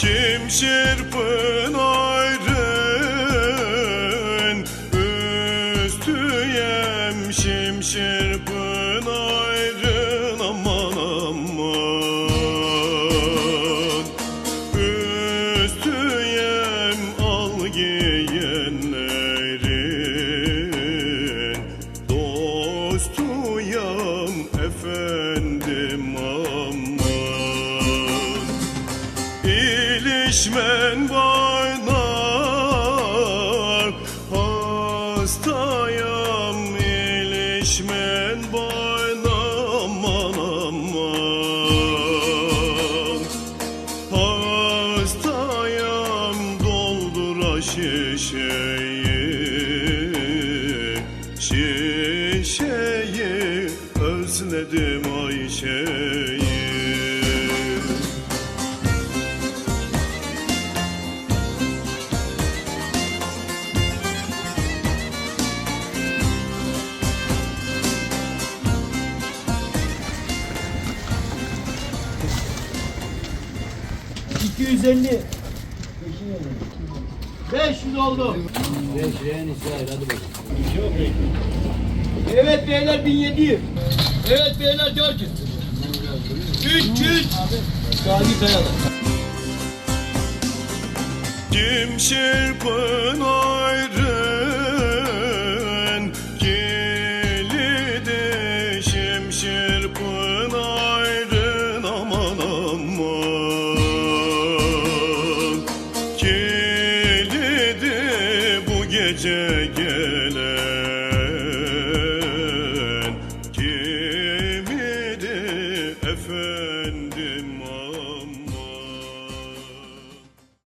Şimşir pınarın üstüyem Şimşir pınarın aman aman. Üstüyem İlişmen baynar Hastayam ilişmen baynar. Aman aman. Hastayam doldura şişeyi Şişeyi. Özledim Ayşe'yi Evet beyler 1700. Evet beyler 400. 300. Sadi Kayalı. Şimşir pınarın gece gel